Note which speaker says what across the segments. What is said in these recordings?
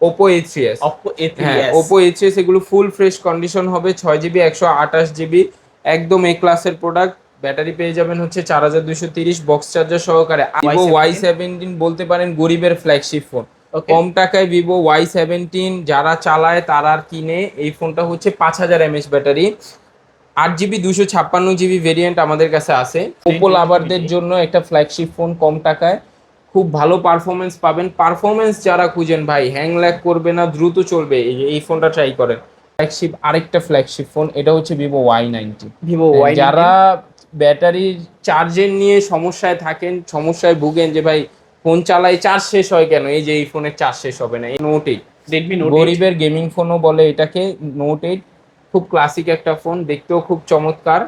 Speaker 1: Oppo A three S
Speaker 2: Oppo A3s
Speaker 1: হ্যাঁ Oppo A three S এগুলো full fresh condition হবে ছয় GB একশো আঠাশ জিবি একদম এ ক্লাসের প্রোডাক্ট ব্যাটারি পেয়ে যাবেন হচ্ছে চার হাজার দুশো তিরিশ বক্স চার্জার সহকারে। ভিভো ওয়াই সেভেন্টিন বলতে পারেন গরিবের ফ্ল্যাগশিপ ফোন কম টাকায় ভিভো ওয়াই সেভেন্টিন যারা চালায় তারা আর কিনে এই ফোনটা হচ্ছে পাঁচ হাজার এমএচ ব্যাটারি আট জিবি দুশো ছাপ্পান্ন জিবি ভেরিয়েন্ট আমাদের কাছে আছে। ওপো লাভারদের জন্য একটা ফ্ল্যাগশিপ ফোন কম টাকায়। খুব ভালো পারফরমেন্স পাবেন। পারফরমেন্স যারা খুঁজেন ভাই হ্যাং ল্যাগ করবে না দ্রুত চলবে। এই এই ফোনটা ট্রাই করেন। ফ্ল্যাগশিপ আরেকটা ফ্ল্যাগশিপ ফোন এটা হচ্ছে ভিভো ওয়াই নাইনটি
Speaker 2: ভিভো
Speaker 1: হ্যাঁ, যারা ব্যাটারির চার্জের নিয়ে সমস্যায় থাকেন সমস্যায় ভুগেন যে ভাই ফোন চালাই চার্জ শেষ হয় কেন? এই যে এই ফোনের চার্জ শেষ হবে না। এই নোট এইট
Speaker 2: রেডমি নোট
Speaker 1: গরিবের গেমিং ফোনও বলে এটাকে নোট এইট খুব ক্লাসিক একটা ফোন দেখতেও খুব চমৎকার।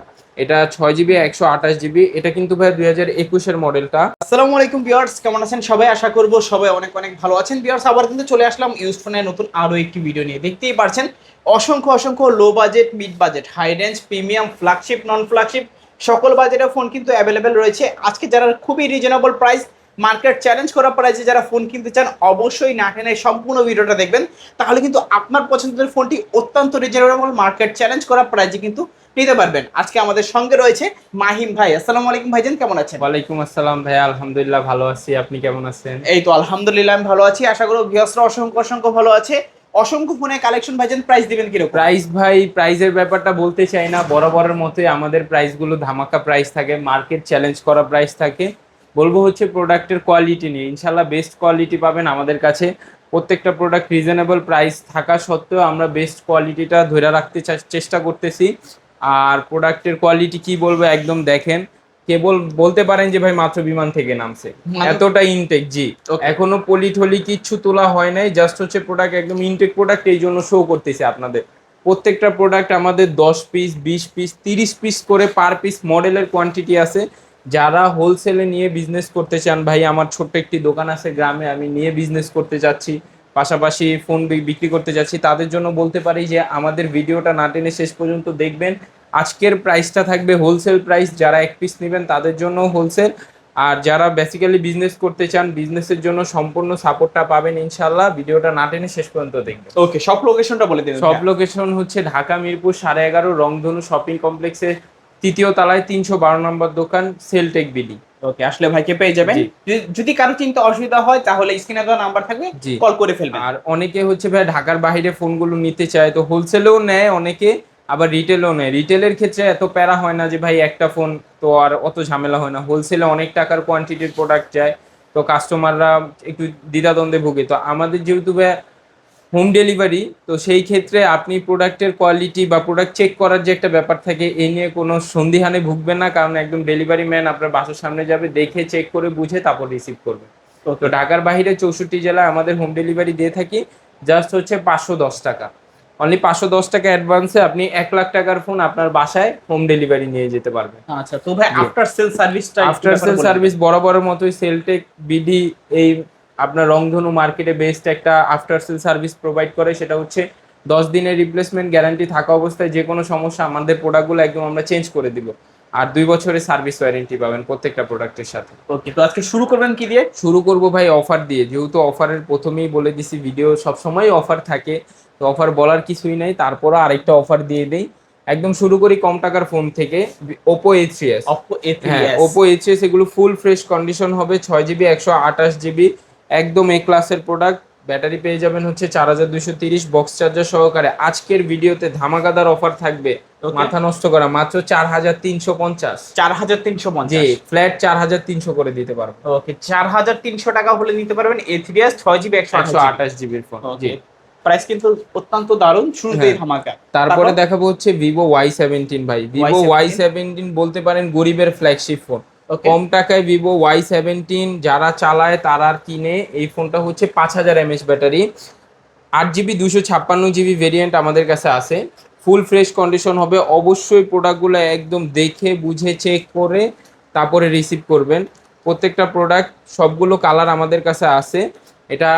Speaker 1: এটা ছয় জিবি একশো আঠাশ জিবি এটা কিন্তু ভাই দুই হাজার একুশের মডেলটা।
Speaker 2: আসসালামু আলাইকুম বিয়ার্স কেমন আছেন সবাই? আশা করব সবাই অনেক অনেক ভালো আছেন। বিয়ার্স আবার কিন্তু চলে আসলাম ইউজ ফোনের নতুন আরও একটি ভিডিও নিয়ে। দেখতেই পারছেন, অসংখ্য অসংখ্য low budget mid budget high range premium flagship non flagship সকল বাজেটের ফোন কিন্তু অ্যাভেলেবেল রয়েছে। আজকে যারা খুবই রিজনেবল প্রাইস মার্কেট চ্যালেঞ্জ করা প্রাইসে যারা ফোন কিনতে চান অবশ্যই না টেনে সম্পূর্ণ ভিডিওটা দেখবেন। তাহলে কিন্তু আপনার পছন্দের ফোনটি অত্যন্ত রিজনেবল মার্কেট চ্যালেঞ্জ করা প্রাইসে কিন্তু নিতে পারবেন। আজকে আমাদের সঙ্গে রয়েছে মাহিম ভাই। আসসালামু আলাইকুম ভাইজান কেমন আছেন?
Speaker 1: ওয়ালাইকুম আসসালাম ভাই আলহামদুলিল্লাহ ভালো আছি। আপনি কেমন আছেন?
Speaker 2: এই তো আলহামদুলিল্লাহ আমি ভালো আছি। আশা করব ভিউয়ার্সরা অসংখ্য অসংখ্য ভালো আছে। অসংখ্য ফোনে কালেকশন ভাইজান প্রাইস দিবেন কীরকম?
Speaker 1: প্রাইস ভাই প্রাইজের ব্যাপারটা বলতে চাই না। বরাবরের মতোই আমাদের প্রাইসগুলো ধামাকা প্রাইস থাকে মার্কেট চ্যালেঞ্জ করা প্রাইস থাকে। বলব হচ্ছে প্রোডাক্টের কোয়ালিটি নিয়ে। ইনশাল্লাহ বেস্ট কোয়ালিটি পাবেন আমাদের কাছে। প্রত্যেকটা প্রোডাক্ট রিজনেবল প্রাইস থাকা সত্ত্বেও আমরা বেস্ট কোয়ালিটিটা ধরে রাখতে চেষ্টা করতেছি। আর প্রোডাক্টের কোয়ালিটি কি বলব একদম দেখেন। কেবল বলতে পারেন যে ভাই মাত্র বিমান থেকে নামছে। এতটা ইনটেক জি. এখনও পলি টলি কিচ্ছু তোলা হয় নাই। জাস্ট হচ্ছে প্রোডাক্ট একদম ইনটেক প্রোডাক্ট এই জন্য শো করতেছে আপনাদের। প্রত্যেকটা প্রোডাক্ট আমাদের দশ পিস বিশ পিস তিরিশ পিস করে পার পিস মডেলের কোয়ান্টিটি আছে। যারা হোলসেলে নিয়ে বিজনেস করতে চান ভাই আমার ছোট্ট একটি দোকান আছে গ্রামে আমি নিয়ে বিজনেস করতে যাচ্ছি। পাশাপাশি ফোন বিক্রি করতে যাচ্ছি। তাদের জন্য বলতে পারি যে আমাদের ভিডিওটা না টেনে শেষ পর্যন্ত দেখবেন। আজকের প্রাইসটা থাকবে হোলসেল প্রাইস যারা এক পিস নেবেন তাদের জন্য হোলসেল আর যারা বেসিক্যালি বিজনেস করতে চান বিজনেসের জন্য সম্পূর্ণ সাপোর্টটা পাবেন ইনশাল্লাহ ভিডিওটা না টেনে শেষ পর্যন্ত দেখবেন।
Speaker 2: ওকে সব লোকেশনটা বলে দিন।
Speaker 1: সব লোকেশন হচ্ছে ঢাকা মিরপুর সাড়ে এগারো রংধনু শপিং কমপ্লেক্সের তৃতীয় তলায় তিনশো বারো নম্বর দোকান সেলটেক বিডি।
Speaker 2: ওকে আসলে ভাইকে পেয়ে যাবেন? যদি- কারও চিন্তা অসুবিধা হয় তাহলে স্ক্রিনে দেওয়া নাম্বার থাকবে কল করে ফেলবেন।
Speaker 1: আর অনেকে হচ্ছে ভাই ঢাকার বাইরে ফোনগুলো নিতে চায় তো হোলসেলেও নেয় অনেকে আবার রিটেলও নেয়। রিটেলের ক্ষেত্রে এত প্যারা হয় না যে ভাই একটা ফোন তো আর অত ঝামেলা হয় না। হোলসেলে অনেক টাকার কোয়ান্টিটির প্রোডাক্ট যায় তো কাস্টমাররা একটু দ্বিধাদ্বন্দ্বে ভোগে। তো আমাদের যেহেতু ভাই হোম ডেলিভারি তো সেই ক্ষেত্রে আপনি প্রোডাক্টের কোয়ালিটি বা প্রোডাক্ট চেক করার যে একটা ব্যাপার থাকে এই নিয়ে কোনো সন্দিহানে ভুগবেন না কারণ একদম ডেলিভারি ম্যান আপনার বাসার সামনে যাবে দেখে চেক করে বুঝে তারপর রিসিভ করবে। তো ঢাকার বাইরে চৌষট্টি জেলায় আমাদের হোম ডেলিভারি দিয়ে থাকি জাস্ট হচ্ছে পাঁচশো দশ টাকা। অনলি পাঁচশো দশ টাকা অ্যাডভান্সে আপনি এক লাখ টাকার ফোন আপনার বাসায় হোম ডেলিভারি নিয়ে যেতে পারবেন।
Speaker 2: আচ্ছা তো ভাই আফটার সেল সার্ভিসটা
Speaker 1: আফটার সেল সার্ভিস বরাবরের মতোই সেলটেক বিডি এই আপনার রংধনু মার্কেটে বেস্ট একটা আফটার সেল সার্ভিস প্রোভাইড করে সেটা হচ্ছে দশ দিনের রিপ্লেসমেন্ট গ্যারান্টি থাকা অবস্থায় যে কোনো সমস্যা আমাদের প্রোডাক্টগুলো একদম আমরা চেঞ্জ করে দিব। আর দুই বছরের সার্ভিস ওয়ারেন্টি পাবেন প্রত্যেকটা প্রোডাক্টের সাথে।
Speaker 2: ওকে তো আজকে শুরু করবেন কি দিয়ে?
Speaker 1: শুরু করব ভাই অফার দিয়ে। যেহেতু অফারের প্রথমেই বলে দিছি ভিডিও সবসময় অফার থাকে তো অফার বলার কিছুই নাই। তারপরও আরেকটা অফার দিয়ে দেই। একদম শুরু করি কম টাকার ফোন থেকে Oppo A three S
Speaker 2: Oppo A3s
Speaker 1: হ্যাঁ ওপো এইচ এস এগুলো ফুল ফ্রেশ কন্ডিশন হবে ছয় জিবি একশো আঠাশ জিবি একদম এ ক্লাসের প্রোডাক্ট ব্যাটারি পেয়ে যাবেন হচ্ছে চার হাজার দুইশো তিরিশ বক্স চার্জার সহকারে। আজকের ভিডিওতে ধামাকাদার অফার থাকবে মাথা নষ্ট করা। মাত্র চার হাজার তিনশো পঞ্চাশ।
Speaker 2: চার হাজার তিনশো পঞ্চাশ।
Speaker 1: ফ্ল্যাট চার হাজার তিনশো করে দিতে পারব।
Speaker 2: ওকে চার হাজার তিনশো টাকা হলে নিতে পারবেন এ থ্রি এস ছয় জিবি একশো আঠাশ
Speaker 1: জিবির ফোন জি।
Speaker 2: প্রাইস কিন্তু অত্যন্ত দারুণ শুরুতেই
Speaker 1: হ্যাঁ।
Speaker 2: ধামাকা।
Speaker 1: তারপরে দেখাবো হচ্ছে ভিভো ওয়াই সেভেন্টিন ভাই। ভিভো ওয়াই সেভেন্টিন বলতে পারেন গরিবের ফ্ল্যাগশিপ ফোন কম টাকায় ভিভো ওয়াই সেভেন্টিন যারা চালায় তারা কিনে, এই ফোনটা হচ্ছে পাঁচ হাজার এমএচ ব্যাটারি। আট জিবি দুশো ছাপ্পান্ন জিবি ভেরিয়েন্ট আমাদের কাছে আছে। ফুল ফ্রেশ কন্ডিশন হবে। অবশ্যই প্রোডাক্টগুলো একদম দেখে, বুঝে চেক করে, তারপরে রিসিভ করবেন। প্রত্যেকটা প্রোডাক্ট সবগুলো কালার আমাদের কাছে আছে। এটা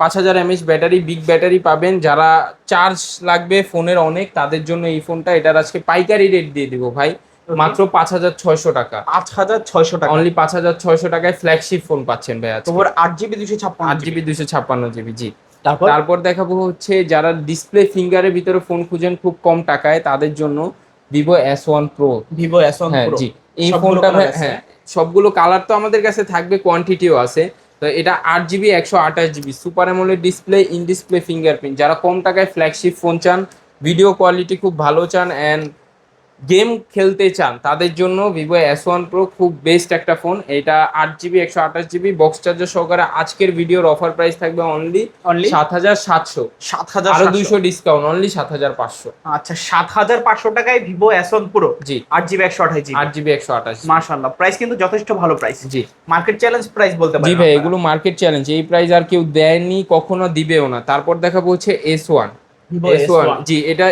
Speaker 1: পাঁচ হাজার এমএচ ব্যাটারি বিগ ব্যাটারি পাবেন। যারা চার্জ লাগবে ফোনের অনেক, তাদের জন্য এই ফোনটা। এটার আজকে পাইকারি রেট দিয়ে দিব ভাই। মাত্র পাঁচ হাজার ছয়শো টাকা।
Speaker 2: পাঁচ হাজার ছয়শো টাকা?
Speaker 1: অনলি পাঁচ হাজার ছয়শো টাকায় ফ্ল্যাগশিপ ফোন পাচ্ছেন ভাই আজকে।
Speaker 2: তোমার আট জিবি দুশো ছাপ্পান্ন
Speaker 1: আট জিবি দুশো ছাপ্পান্ন জিবি জি।
Speaker 2: তারপর?
Speaker 1: তারপর দেখাবো হচ্ছে যারা ডিসপ্লে ফিঙ্গারের ভিতরে ফোন খুঁজেন খুব কম টাকায় তাদের জন্য Vivo S one pro
Speaker 2: Vivo S one
Speaker 1: হ্যাঁ জি। এই ফোনটা হ্যাঁ সবগুলো কালার তো আমাদের কাছে থাকবে কোয়ান্টিটিও আছে। তো এটা আট জিবি একশো আঠাশ GB super AMOLED display in display fingerprint যারা কম টাকায় ফ্ল্যাগশিপ ফোন চান ভিডিও কোয়ালিটি খুব ভালো চান অ্যান্ড গেম খেলতে চান তাদের জন্য ভিভো এস ওয়ান প্রো খুব বেস্ট একটা ফোন এটা আট জিবি একশো আঠাশ জিবি বক্স চার্জার সহকারে আজকের ভিডিওর অফার প্রাইস থাকবে অনলি
Speaker 2: অনলি
Speaker 1: সাত হাজার সাতশো।
Speaker 2: সাত হাজার
Speaker 1: আরও দুইশো ডিসকাউন্ট অনলি সাত হাজার পাঁচশো।
Speaker 2: আচ্ছা সাত হাজার পাঁচশো টাকায় ভিভো এস ওয়ান প্রো?
Speaker 1: জি।
Speaker 2: আট জিবি একশো আঠাশ জিবি
Speaker 1: আট জিবি একশো আঠাশ
Speaker 2: মাশাআল্লাহ প্রাইস কিন্তু যথেষ্ট ভালো প্রাইস
Speaker 1: জি।
Speaker 2: মার্কেট চ্যালেঞ্জ প্রাইস বলতে
Speaker 1: জি
Speaker 2: পারেন
Speaker 1: ভাই। এগুলো মার্কেট চ্যালেঞ্জ এই প্রাইস আর কেউ দেয়নি কখনো দিবেও না। তারপর ওয়ান
Speaker 2: ভিভো
Speaker 1: এস ওয়ান জি এটা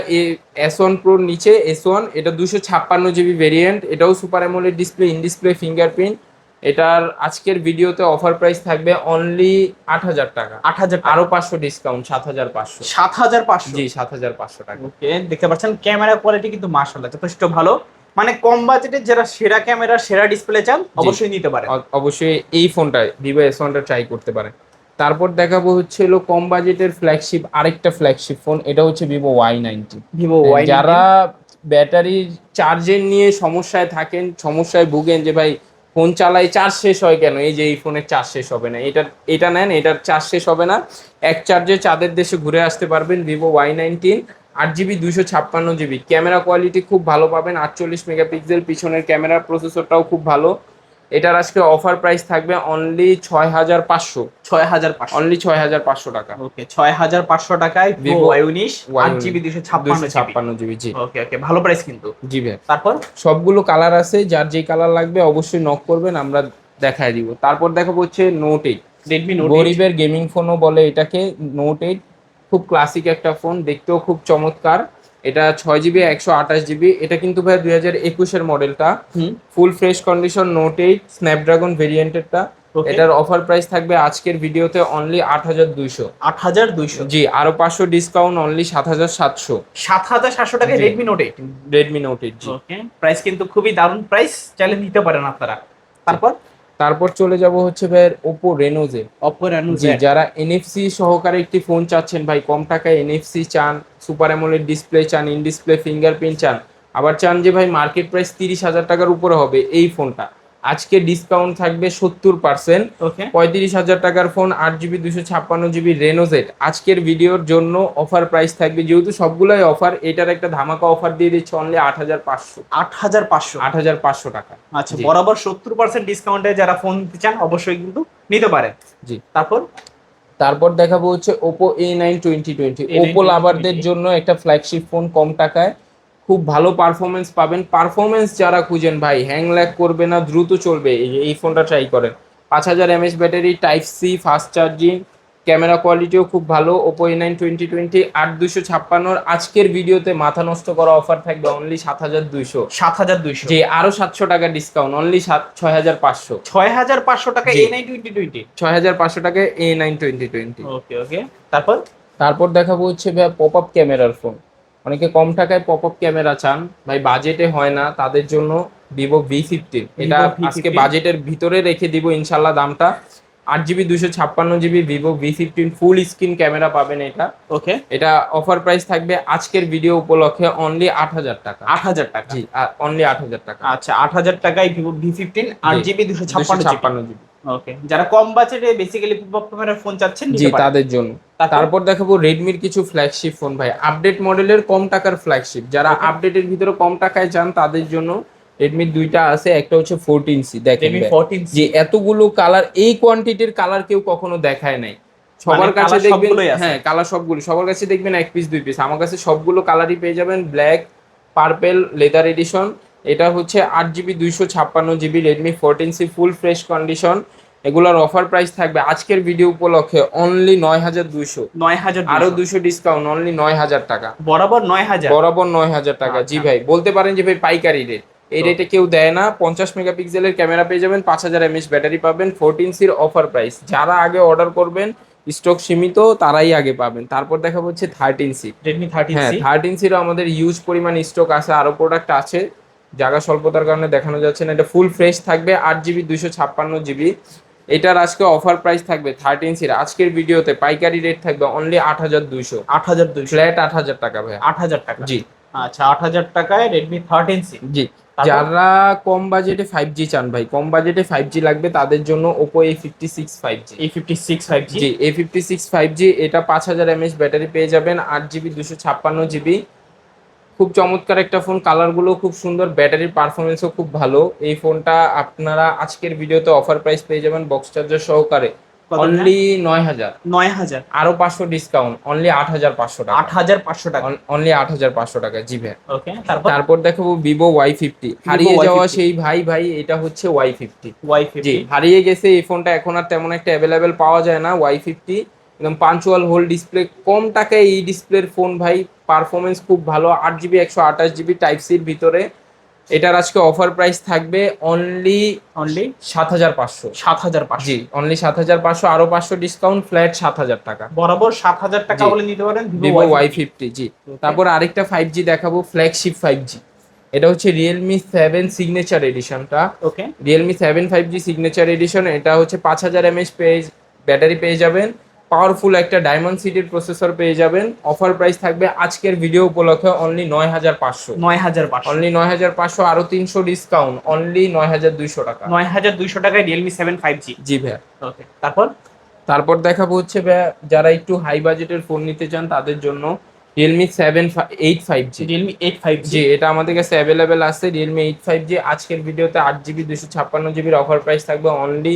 Speaker 1: এস ওয়ান প্রোর নিচে এস ওয়ান এটা দুশো ছাপ্পান্ন জিবি ভেরিয়েন্ট এটাও super AMOLED display in display fingerprint এটার আজকের ভিডিওতে অফার প্রাইস থাকবে অনলি আট হাজার টাকা।
Speaker 2: আট হাজার
Speaker 1: আরও পাঁচশো ডিসকাউন্ট সাত হাজার পাঁচশো।
Speaker 2: সাত হাজার পাঁচশো?
Speaker 1: জি সাত হাজার পাঁচশো টাকা।
Speaker 2: ওকে দেখতে পাচ্ছেন ক্যামেরা কোয়ালিটি কিন্তু মাশাআল্লাহ যথেষ্ট ভালো। মানে কম বাজেটে যারা সেরা ক্যামেরা সেরা ডিসপ্লে চান অবশ্যই নিতে পারেন।
Speaker 1: অ- অবশ্যই এই ফোনটা ভিভো এস ওয়ানটা ট্রাই করতে পারেন। তারপর দেখাবো হচ্ছে হলো কম বাজেটের ফ্ল্যাগশিপ আরেকটা ফ্ল্যাগশিপ ফোন এটা হচ্ছে Vivo Y ninety
Speaker 2: Vivo Y
Speaker 1: যারা ব্যাটারির চার্জের নিয়ে সমস্যায় থাকেন সমস্যায় ভুগেন যে ভাই ফোন চালাই চার্জ শেষ হয় কেন? এই যে এই ফোনের চার্জ শেষ হবে না। এটা এটা নেন এটার চার্জ শেষ হবে না। এক চার্জে চাঁদের দেশে ঘুরে আসতে পারবেন ভিভো ওয়াই নাইনটিন আট জিবি দুশো ছাপ্পান্ন জিবি ক্যামেরা কোয়ালিটি খুব ভালো পাবেন আটচল্লিশ মেগাপিক্সেল পিছনের ক্যামেরা প্রসেসরটাও খুব ভালো। এটার আজকে অফার প্রাইস থাকবে অনলি ছয় হাজার পাঁচশো।
Speaker 2: ছয় হাজার
Speaker 1: অনলি ছয় হাজার পাঁচশো টাকা।
Speaker 2: ওকে ছয় হাজার পাঁচশো টাকায় ভিভো ওয়াই উনিশ আট
Speaker 1: Y19
Speaker 2: জিবি দুশো ছাপ্পান্ন
Speaker 1: ছাপ্পান্ন জিবি জি।
Speaker 2: ওকে ওকে ভালো প্রাইস কিন্তু।
Speaker 1: জি ভাই।
Speaker 2: তারপর?
Speaker 1: সবগুলো কালার আছে যার যে কালার লাগবে অবশ্যই নক করবেন আমরা দেখায় দিব। তারপর দেখাবো হচ্ছে নোট এইট
Speaker 2: রেডমি নোট
Speaker 1: গরিবের গেমিং ফোনও বলে এটাকে নোট এইট খুব ক্লাসিক একটা ফোন দেখতেও খুব চমৎকার। এটা ছয় জিবি একশো আঠাশ জিবি এটা কিন্তু ভাই দুই হাজার একুশের মডেলটা full fresh condition note eight Snapdragon ভেরিয়েন্টেরটা. এটার অফার প্রাইস থাকবে আজকের ভিডিওতে অনলি আট হাজার দুইশো।
Speaker 2: আট হাজার দুইশো।
Speaker 1: জি আরও পাঁচশো ডিসকাউন্ট অনলি সাত হাজার সাতশো।
Speaker 2: সাত হাজার সাতশো টাকায়
Speaker 1: জি।
Speaker 2: Redmi note eight
Speaker 1: Redmi note eight জি।
Speaker 2: প্রাইস কিন্তু খুবই দারুণ। প্রাইস চাইলে নিতে পারেন আপনারা। তারপর?
Speaker 1: তারপর চলে যাব হচ্ছে ভাই ওপো রেনোজে
Speaker 2: অপো
Speaker 1: রেনোজে যারা এনএফসি সহকারে একটি ফোন চাচ্ছেন ভাই কম টাকায় এনএফসি চান সুপার অ্যামোলেড ডিসপ্লে চান ইন ডিসপ্লে ফিঙ্গারপ্রিন্ট চান আবার চান যে ভাই মার্কেট প্রাইস তিরিশ হাজার টাকার উপরে হবে এই ফোনটা আজকে ডিসকাউন্ট থাকবে সত্তর পার্সেন্ট পঁয়ত্রিশ হাজার টাকার ফোন আট জিবি দুশো ছাপ্পান্ন জিবি রেনোজেট আজকের ভিডিওর জন্য অফার প্রাইস থাকবে যেহেতু সবগুলোই অফার এটার একটা ধামাকা অফার দিয়ে দিচ্ছে অনলি আট হাজার পাঁচশো।
Speaker 2: আট হাজার পাঁচশো।
Speaker 1: আট হাজার পাঁচশো টাকা।
Speaker 2: আচ্ছা বরাবর সত্তর পার্সেন্ট ডিসকাউন্টে যারা ফোন নিতে চান অবশ্যই কিন্তু নিতে পারেন।
Speaker 1: জি।
Speaker 2: তারপর?
Speaker 1: তারপর দেখাবো হচ্ছে Oppo A nine twenty twenty Oppo লাভারদের জন্য একটা ফ্ল্যাগশিপ ফোন কম টাকায়। খুব ভালো পারফরমেন্স পাবেন। পারফরমেন্স যারা খুঁজেন ভাই হ্যাং ল্যাগ করবে না দ্রুত চলবে। এই ফোনটা ট্রাই করেন। পাঁচ হাজার mAh battery type C fast charging camera কোয়ালিটিও খুব ভালো Oppo A nine twenty twenty আট দুশো ছাপ্পান্নর আজকের ভিডিওতে মাথা নষ্ট করা অফার থাকবে অনলি সাত হাজার দুইশো।
Speaker 2: সাত হাজার দুইশো।
Speaker 1: যে আরও সাতশো টাকা ডিসকাউন্ট অনলি সাত ছয় হাজার পাঁচশো।
Speaker 2: ছয় হাজার পাঁচশো টাকা এ নাইন টোয়েন্টি টোয়েন্টি
Speaker 1: ছয় হাজার পাঁচশো টাকা A nine twenty twenty
Speaker 2: okay okay তারপর?
Speaker 1: তারপর দেখাবো হচ্ছে পপ আপ ক্যামেরার ফোন অনেকে কম টাকায় পপ আপ ক্যামেরা চান ভাই বাজেটে হয় না তাদের জন্য ভিভো ভি ফিফটিন এটা আজকে বাজেটের ভিতরে রেখে দিব ইনশাল্লাহ দামটা। আট জিবি দুশো ছাপ্পান্ন GB Vivo V fifteen full screen camera পাবেন এটা।
Speaker 2: ওকে
Speaker 1: এটা অফার প্রাইস থাকবে আজকের ভিডিও উপলক্ষে অনলি আট হাজার টাকা।
Speaker 2: আট হাজার টাকা।
Speaker 1: জি অনলি আট হাজার টাকা।
Speaker 2: আচ্ছা আট হাজার টাকায় ভিভো ভি ফিফটিন আট। জিবি দুশো
Speaker 1: দুশো
Speaker 2: ছাপ্পান্ন
Speaker 1: ছাপ্পান্ন জিবি
Speaker 2: ওকে যারা কম বাজেটে বেসিক্যালি পপ ফোন চাচ্ছেন
Speaker 1: জি তাদের জন্য।
Speaker 2: তারপর?
Speaker 1: দেখাবো রেডমির কিছু ফ্ল্যাগশিপ ফোন ভাই। আপডেট মডেলের কম টাকার ফ্ল্যাগশিপ যারা আপডেটের ভিতরে কম টাকায় চান তাদের জন্য রেডমির দুইটা আছে একটা হচ্ছে ফোরটিন সি দেখেন। যে এতগুলো কালার এই কোয়ান্টিটির কালার কেউ কখনো দেখায় নাই। সবার
Speaker 2: মানে
Speaker 1: কাছে দেখবেন হ্যাঁ কালার সবগুলো। সবার কাছে দেখবেন এক পিস দুই পিস আমার কাছে সবগুলো কালারই পেয়ে যাবেন। ব্ল্যাক পার্পেল লেদার এডিশন এটা হচ্ছে আট জিবি দুইশো ছাপ্পান্ন GB Redmi fourteen C full fresh condition এগুলোর অফার প্রাইস থাকবে আজকের ভিডিও উপলক্ষে অনলি নয় হাজার দুইশো।
Speaker 2: নয় হাজার
Speaker 1: আরও
Speaker 2: দুশো
Speaker 1: দুশো ডিসকাউন্ট অনলি নয় হাজার টাকা।
Speaker 2: বরাবর নয় হাজার।
Speaker 1: বরাবর নয় হাজার টাকা। জি
Speaker 2: আচ্ছা।
Speaker 1: ভাই বলতে পারেন যে ভাই পাইকারি রেট এই রেটে কেউ দেয় না পঞ্চাশ মেগাপিক্সেলের ক্যামেরা পেয়ে যাবেন পাঁচ হাজার এমএস ব্যাটারি পাবেন ফোরটিন সির অফার প্রাইস যারা আগে অর্ডার করবেন স্টক সীমিত তারাই আগে পাবেন। তারপর দেখা হচ্ছে থার্টিন সি
Speaker 2: রেডমি থার্টিন
Speaker 1: হ্যাঁ থার্টিন সিরও আমাদের ইউজ পরিমাণ স্টক আছে আরও প্রোডাক্ট আছে। জায়গা স্বল্পতার কারণে দেখানো যাচ্ছে না। এটা ফুল ফ্রেশ থাকবে আট জিবি দুশো ছাপ্পান্ন জিবি এটার আজকে অফার প্রাইস থাকবে থার্টিন সির আজকের ভিডিওতে পাইকারি রেট থাকবে অনলি আট হাজার দুইশো।
Speaker 2: আট হাজার দুইশো।
Speaker 1: ফ্ল্যাট আট হাজার টাকা ভাই
Speaker 2: আট হাজার টাকা।
Speaker 1: জি।
Speaker 2: আচ্ছা আট হাজার টাকায় রেডমি থার্টিন সি
Speaker 1: জি। যারা কম বাজেটে ফাইভ জি চান ভাই কম বাজেটে ফাইভ জি লাগবে তাদের জন্য Oppo A fifty six five G
Speaker 2: A fifty six five G
Speaker 1: A fifty six five G এটা পাঁচ হাজার এমএএচ ব্যাটারি পেয়ে যাবেন আট জিবি দুশো ছাপ্পান্ন জিবি খুব চমৎকার একটা ফোন কালারগুলো খুব সুন্দর ব্যাটারির পারফরমেন্সও খুব ভালো। এই ফোনটা আপনারা আজকের ভিডিওতে অফার প্রাইস পেয়ে যাবেন বক্স চার্জার সহকারে। অনলি নয় হাজার।
Speaker 2: নয় হাজার।
Speaker 1: আরও পাঁচশো ডিসকাউন্ট অনলি আট হাজার পাঁচশো টাকা।
Speaker 2: আট হাজার পাঁচশো টাকা।
Speaker 1: অনলি আট হাজার পাঁচশো টাকা জি ভাই।
Speaker 2: ওকে তারপর?
Speaker 1: তারপর দেখাবো ভিভো ওয়াই ফিফটি হারিয়ে যাওয়া সেই ভাই ভাই এটা হচ্ছে Y fifty
Speaker 2: Y
Speaker 1: G
Speaker 2: fifty
Speaker 1: হারিয়ে গেছে এই ফোনটা এখন আর তেমন একটা অ্যাভেলেবেল পাওয়া যায় না ওয়াই ফিফটি একদম পাঞ্চুয়াল হোল ডিসপ্লে কম টাকায় এই ডিসপ্লের ফোন ভাই পারফরমেন্স খুব ভালো আট জিবি একশো আঠাশ জিবি টাইপ সির ভিতরে। এটার আজকে অফার প্রাইস থাকবে অনলি
Speaker 2: অনলি
Speaker 1: সাত হাজার পাঁচশো।
Speaker 2: সাত হাজার পাঁচশো।
Speaker 1: জি অনলি সাত হাজার পাঁচশো আরও পাঁচশো ডিসকাউন্ট ফ্ল্যাট সাত হাজার টাকা।
Speaker 2: বরাবর সাত হাজার টাকা বলে নিতে পারেন
Speaker 1: ভিভো ওয়াই ফিফটি জি। তারপর আরেকটা ফাইভ জি দেখাবো ফ্ল্যাগশিপ ফাইভ জি এটা হচ্ছে Realme seven signature এডিশনটা
Speaker 2: okay
Speaker 1: Realme seven five G signature edition এটা হচ্ছে পাঁচ হাজার এমএচ পেয়ে ব্যাটারি পেয়ে যাবেন। পাওয়ারফুল একটা ডায়মন্ড সিটির প্রসেসর পেয়ে যাবেন। অফার প্রাইস থাকবে আজকের ভিডিও উপলক্ষে অনলি নয় হাজার পাঁচশো।
Speaker 2: নয় হাজার পাঁচশো।
Speaker 1: অনলি নয় হাজার পাঁচশো আরও তিনশো ডিসকাউন্ট অনলি নয় হাজার দুইশো টাকা।
Speaker 2: নয় হাজার দুইশো টাকায় রিয়েলমি সেভেন ফাইভ জি
Speaker 1: জি ভাইয়া।
Speaker 2: ওকে তারপর?
Speaker 1: তারপর দেখাবো হচ্ছে যারা একটু হাই বাজেটের ফোন নিতে চান তাদের জন্য Realme seven eight five G
Speaker 2: Realme eight five
Speaker 1: G
Speaker 2: জি
Speaker 1: এটা আমাদের কাছে অ্যাভেলেবেল আছে রিয়েলমি এইট ফাইভ জি আজকের ভিডিওতে আট জিবি দুশো ছাপ্পান্ন জিবির অফার প্রাইস থাকবে অনলি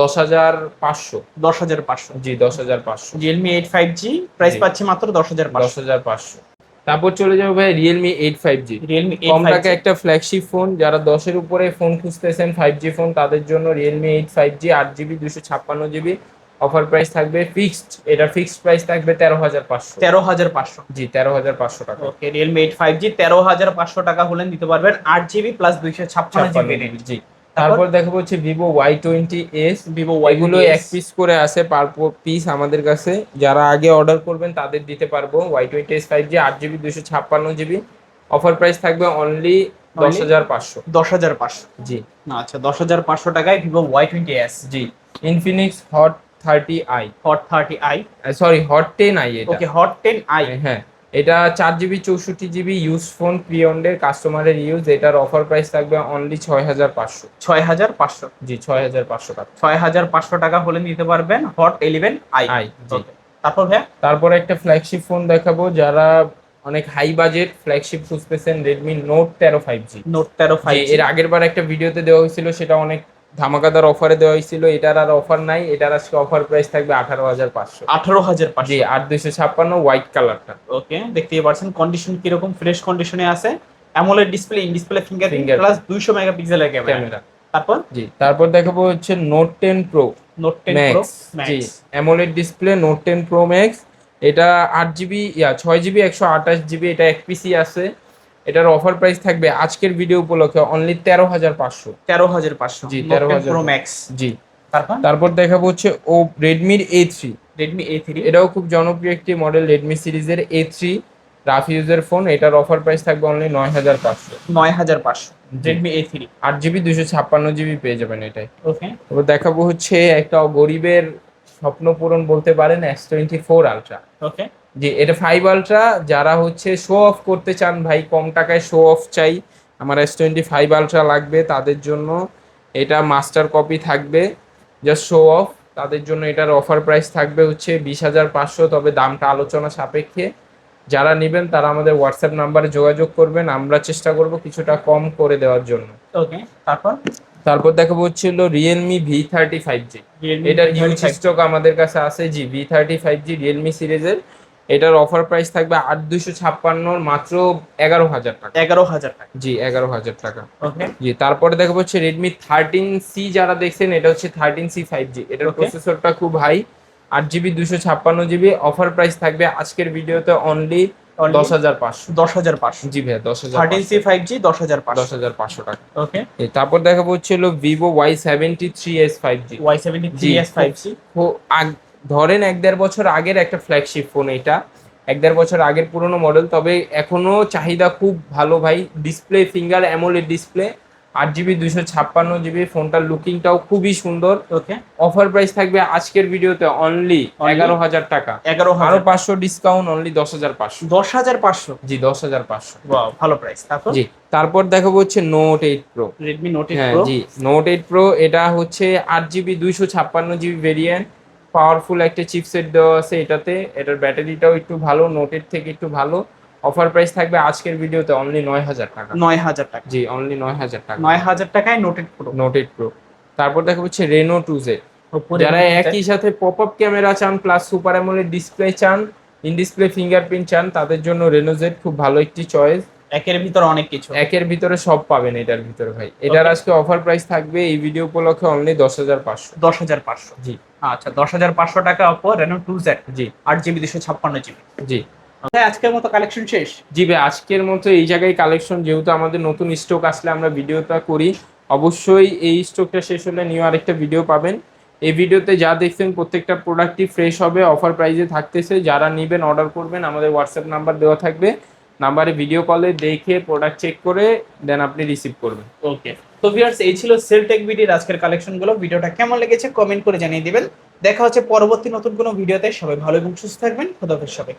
Speaker 1: দশ হাজার পাঁচশো।
Speaker 2: দশ হাজার পাঁচশো।
Speaker 1: জি দশ হাজার পাঁচশো।
Speaker 2: Realme eight five G. Price. পাচ্ছি মাত্র দশ হাজার
Speaker 1: দশ হাজার পাঁচশো। তারপর চলে যাব ভাই Realme eight five G
Speaker 2: Realme
Speaker 1: কম টাকা একটা ফ্ল্যাগশিপ ফোন যারা দশের উপরে ফোন খুঁজতেছেন ফাইভ জি ফোন তাদের জন্য রিয়েলমি এইট ফাইভ জি আট জিবি দুশো ছাপ্পান্ন জিবি অফার প্রাইস থাকবে ফিক্সড এটা ফিক্সড প্রাইস থাকবে তেরো হাজার পাঁচশো।
Speaker 2: তেরো হাজার পাঁচশো।
Speaker 1: জি তেরো হাজার পাঁচশো টাকা।
Speaker 2: Okay Realme eight five G তেরো হাজার পাঁচশো টাকা হলে নিতে পারবেন আট জিবি প্লাস দুইশো ছাপ্পান্ন জিবি
Speaker 1: জি। তারপর দেখাবো হচ্ছে Vivo Y twenty S
Speaker 2: Vivo
Speaker 1: এগুলো এক পিস করে আছে পার পিস আমাদের কাছে। যারা আগে অর্ডার করবেন তাদের দিতে পারব। Y twenty S five G আট জিবি দুশো ছাপ্পান্ন জিবি অফার প্রাইস থাকবে অনলি দশ হাজার পাঁচশো।
Speaker 2: দশ হাজার পাঁচশো।
Speaker 1: জি।
Speaker 2: আচ্ছা দশ হাজার পাঁচশো টাকায় Vivo Y twenty S
Speaker 1: G. Infinix hot thirty i
Speaker 2: hot thirty i
Speaker 1: sorry hot ten i এটা।
Speaker 2: ওকে হট টেন আই
Speaker 1: হ্যাঁ। এটা চার জিবি চৌষট্টি জিবি ইউজ ফোন প্রি অন্ডের কাস্টমারের ইউজ এটার অফার প্রাইস থাকবে অনলি ছয় হাজার পাঁচশো।
Speaker 2: ছয় হাজার পাঁচশো?
Speaker 1: জি ছয় হাজার পাঁচশো টাকা।
Speaker 2: ছয় হাজার পাঁচশো টাকা হলে নিতে পারবেন হট ইলেভেন আই
Speaker 1: আই
Speaker 2: তারপর ভাইয়া?
Speaker 1: তারপরে একটা ফ্ল্যাগশিপ ফোন দেখাবো যারা অনেক হাই বাজেট ফ্ল্যাগশিপ খুঁজতেছেন রেডমি নোট তেরো ফাইভ জি
Speaker 2: নোট তেরো ফাইভ
Speaker 1: এর আগের বার একটা ভিডিওতে দেওয়া হয়েছিল সেটা অনেক ধামাকাদার অফারে দেওয়া হয়েছিল এটার আর অফার নাই এটার আজকে অফার প্রাইস থাকবে আঠারো হাজার পাঁচশো।
Speaker 2: আঠারো হাজার
Speaker 1: জি আট দুইশো ছাপ্পান্ন হোয়াইট কালারটা
Speaker 2: ওকে দেখতেই পাচ্ছেন কন্ডিশন কীরকম ফ্রেশ কন্ডিশনে আছে। AMOLED display in display fingerprint
Speaker 1: Fingerprint।
Speaker 2: Plus দুইশো মেগাপিক্সেলের ক্যামেরা তারপর?
Speaker 1: জি তারপর দেখাবো হচ্ছে note ten pro
Speaker 2: note ten pro
Speaker 1: max জি AMOLED display note ten pro max এটা আট জিবি ইয়া ছয় জিবি একশো আঠাশ জিবি এটা এক পিসি আছে। এটার অফার প্রাইস থাকবে আজকের ভিডিও উপলক্ষে অনলি তেরো হাজার পাঁচশো।
Speaker 2: তেরো হাজার পাঁচশো।
Speaker 1: জি,
Speaker 2: তেরো
Speaker 1: 13,500
Speaker 2: প্রো ম্যাক্স
Speaker 1: জি।
Speaker 2: তারপর?
Speaker 1: তারপর দেখাবো হচ্ছে ও রেডমির A three
Speaker 2: Redmi A three
Speaker 1: এটাও খুব জনপ্রিয় একটি মডেল রেডমি সিরিজের এ থ্রি রাফ ইউজের ফোন এটার অফার প্রাইস থাকবে অনলি নয় হাজার পাঁচশো।
Speaker 2: নয় হাজার পাঁচশো। রেডমি এ থ্রি
Speaker 1: আট জিবি দুশো ছাপ্পান্ন জিবি পেয়ে যাবেন এটাই।
Speaker 2: ওকে
Speaker 1: তারপর দেখাবো হচ্ছে একটা গরিবের স্বপ্ন পূরণ বলতে পারেন S twenty four ultra
Speaker 2: okay
Speaker 1: জি এটা ফাইভ আলট্রা যারা হচ্ছে শো অফ করতে চান ভাই কম টাকায় শো অফ চাই। আমার এস টোয়েন্টি ফাইভ আলট্রা লাগবে তাদের জন্য। এটা মাস্টার কপি থাকবে জাস্ট শো অফ তাদের জন্য এটার অফার প্রাইস থাকবে হচ্ছে বিশ হাজার পাঁচশো তবে দামটা আলোচনা সাপেক্ষে। যারা নেবেন তারা আমাদের হোয়াটসঅ্যাপ নাম্বারে যোগাযোগ করবেন। আমরা চেষ্টা করব কিছুটা কম করে দেওয়ার জন্য।
Speaker 2: ওকে তারপর?
Speaker 1: তারপর দেখাবো হচ্ছিল Realme V thirty five G এটার
Speaker 2: V35
Speaker 1: হিউজ স্টক আমাদের কাছে আছে। জি V thirty five G Realme সিরিজের। এটার অফার প্রাইস থাকবে আট দুশো ছাপ্পান্নর মাত্র এগারো হাজার টাকা।
Speaker 2: এগারো হাজার টাকা।
Speaker 1: জি এগারো হাজার টাকা।
Speaker 2: ওকে
Speaker 1: জি তারপরে দেখা হচ্ছে রেডমি থার্টিন সি যারা দেখছেন এটা হচ্ছে থার্টিন সি ফাইভ জি এটার প্রসেসরটা খুব হাই আট জিবি দুশো ছাপ্পান্ন জিবি অফার প্রাইস থাকবে আজকের ভিডিওতে অনলি দশ হাজার পাঁচশো।
Speaker 2: দশ হাজার পাঁচশো।
Speaker 1: জি ভাইয়া দশ হাজার
Speaker 2: থার্টিন সি ফাইভ জি দশ হাজার
Speaker 1: দশ হাজার পাঁচশো টাকা।
Speaker 2: ওকে
Speaker 1: তারপর দেখাবো হচ্ছিল Vivo Y seventy three S five G
Speaker 2: Y seventy three S five G
Speaker 1: ধরেন এক দেড় বছর আগের একটা ফ্ল্যাগশিপ ফোন এটা এক দেড় বছর আগের পুরনো মডেল তবে এখনও চাহিদা খুব ভালো ভাই। ডিসপ্লে ফিঙ্গার অ্যামোলেড ডিসপ্লে আট জিবি দুইশো ছাপ্পান্ন জিবি ফোনটার লুকিংটাও খুবই সুন্দর।
Speaker 2: ওকে
Speaker 1: অফার প্রাইস থাকবে আজকের ভিডিওতে অনলি এগারো হাজার টাকা।
Speaker 2: এগারো আরও
Speaker 1: পাঁচশো ডিসকাউন্ট অনলি দশ হাজার পাঁচশো।
Speaker 2: দশ হাজার পাঁচশো?
Speaker 1: জি দশ হাজার পাঁচশো।
Speaker 2: ভালো প্রাইস তারপর?
Speaker 1: জি তারপর দেখাবো হচ্ছে note eight pro
Speaker 2: Redmi note eight
Speaker 1: হ্যাঁ জি নোট এইট প্রো এটা হচ্ছে আট জিবি দুইশো ছাপ্পান্ন জিবি ভেরিয়েন্ট পাওয়ারফুল একটা চিপসেট দেওয়া আছে এটাতে। এটার ব্যাটারিটাও একটু ভালো নোটের থেকে একটু ভালো। অফার প্রাইস থাকবে আজকের ভিডিওতে অনলি নয় হাজার টাকা।
Speaker 2: নয় হাজার টাকা।
Speaker 1: জি অনলি নয় হাজার টাকা।
Speaker 2: নয় হাজার টাকায় note eight pro
Speaker 1: note eight pro তারপর দেখা হচ্ছে রেনো টু জেড যারা একই সাথে পপ আপ ক্যামেরা চান প্লাস সুপার অ্যামোলেড ডিসপ্লে চান ইন ডিসপ্লে ফিঙ্গারপ্রিন্ট চান তাদের জন্য রেনো জেড খুব ভালো একটি চয়েস
Speaker 2: একের ভিতরে অনেক কিছু।
Speaker 1: একের ভিতরে সব পাবেন এটার ভিতরে ভাই। এটার আজকে অফার প্রাইস থাকবে এই ভিডিও উপলক্ষে অনলি দশ হাজার পাঁচশো।
Speaker 2: দশ হাজার পাঁচশো।
Speaker 1: জি।
Speaker 2: আচ্ছা দশ হাজার পাঁচশো টাকা অপো রেনো টু জেড
Speaker 1: জি।
Speaker 2: আট জিবি দুশো ছাপ্পান্ন জিবি
Speaker 1: জি।
Speaker 2: আজকের মতো কালেকশন শেষ?
Speaker 1: জি ভাই আজকের মতো এই জায়গায় কালেকশন যেহেতু আমাদের নতুন স্টক আসলে আমরা ভিডিওটা করি অবশ্যই এই স্টকটা শেষ হলে নিউ আরেকটা ভিডিও পাবেন। এই ভিডিওতে যা দেখছেন প্রত্যেকটা প্রোডাক্টই ফ্রেশ হবে অফার প্রাইসে থাকতেছে। যারা নেবেন অর্ডার করবেন আমাদের হোয়াটসঅ্যাপ নাম্বার দেওয়া থাকবে। নাম্বারে ভিডিও কলে দেখে প্রোডাক্ট চেক করে দেন আপনি রিসিভ করবেন।
Speaker 2: ওকে তো ভিউয়ার্স এই ছিল সেল টেক ভিডিওর আজকের কালেকশনগুলো ভিডিওটা কেমন লেগেছে কমেন্ট করে জানিয়ে দিবেন। দেখা হচ্ছে পরবর্তী নতুন কোনো ভিডিওতে সবাই ভালো এবং সুস্থ থাকবেন। খোদাফেজ সবাই